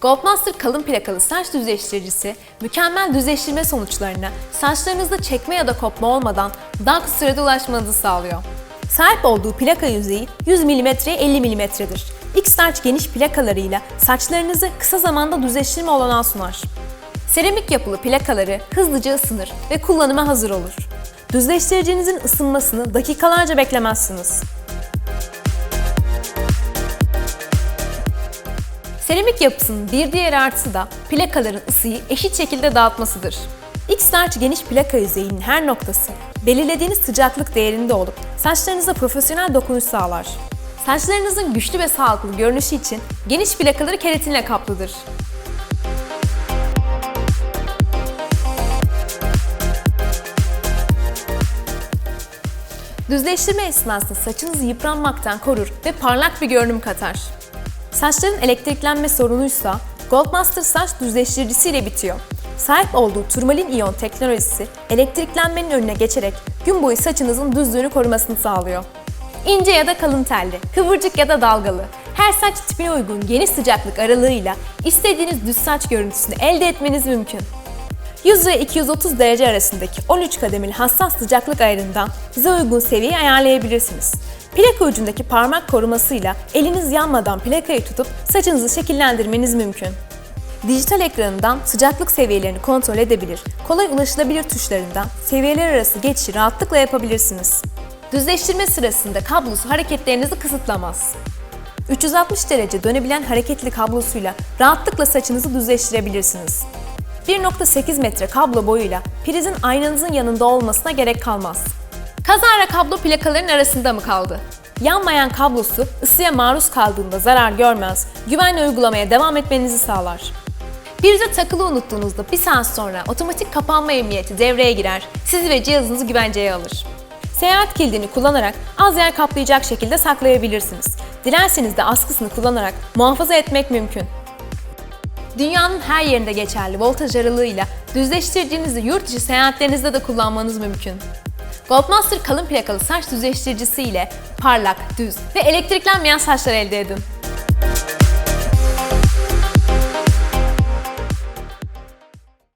Goldmaster kalın plakalı saç düzleştiricisi, mükemmel düzleştirme sonuçlarına saçlarınızda çekme ya da kopma olmadan daha kısa sürede ulaşmanızı sağlıyor. Sahip olduğu plaka yüzeyi 100 mm'ye 50 mm'dir. X-Starch geniş plakalarıyla saçlarınızı kısa zamanda düzleştirme olanağı sunar. Seramik yapılı plakaları hızlıca ısınır ve kullanıma hazır olur. Düzleştiricinizin ısınmasını dakikalarca beklemezsiniz. Seramik yapısının bir diğer artısı da plakaların ısıyı eşit şekilde dağıtmasıdır. X-Starch geniş plaka yüzeyinin her noktası belirlediğiniz sıcaklık değerinde olup saçlarınıza profesyonel dokunuş sağlar. Saçlarınızın güçlü ve sağlıklı görünüşü için geniş plakaları keratinle kaplıdır. Düzleştirme esnasında saçınızı yıpranmaktan korur ve parlak bir görünüm katar. Saçların elektriklenme sorunuysa Goldmaster saç düzleştiricisiyle bitiyor. Sahip olduğu turmalin iyon teknolojisi elektriklenmenin önüne geçerek gün boyu saçınızın düzlüğünü korumasını sağlıyor. İnce ya da kalın telli, kıvırcık ya da dalgalı, her saç tipine uygun geniş sıcaklık aralığıyla istediğiniz düz saç görüntüsünü elde etmeniz mümkün. 100 ve 230 derece arasındaki 13 kademeli hassas sıcaklık ayarından size uygun seviyeyi ayarlayabilirsiniz. Plaka ucundaki parmak korumasıyla eliniz yanmadan plakayı tutup saçınızı şekillendirmeniz mümkün. Dijital ekranından sıcaklık seviyelerini kontrol edebilir, kolay ulaşılabilir tuşlarından seviyeler arası geçişi rahatlıkla yapabilirsiniz. Düzleştirme sırasında kablosu hareketlerinizi kısıtlamaz. 360 derece dönebilen hareketli kablosuyla rahatlıkla saçınızı düzleştirebilirsiniz. 1.8 metre kablo boyuyla prizin aynanızın yanında olmasına gerek kalmaz. Kazara kablo plakaların arasında mı kaldı? Yanmayan kablosu ısıya maruz kaldığında zarar görmez, güvenli uygulamaya devam etmenizi sağlar. Prize takılı unuttuğunuzda bir saat sonra otomatik kapanma emniyeti devreye girer, sizi ve cihazınızı güvenceye alır. Seyahat kilidini kullanarak az yer kaplayacak şekilde saklayabilirsiniz. Dilerseniz de askısını kullanarak muhafaza etmek mümkün. Dünyanın her yerinde geçerli voltaj aralığıyla düzleştiricinizi yurt dışı seyahatlerinizde de kullanmanız mümkün. Goldmaster kalın plakalı saç düzleştiricisi ile parlak, düz ve elektriklenmeyen saçlar elde edin.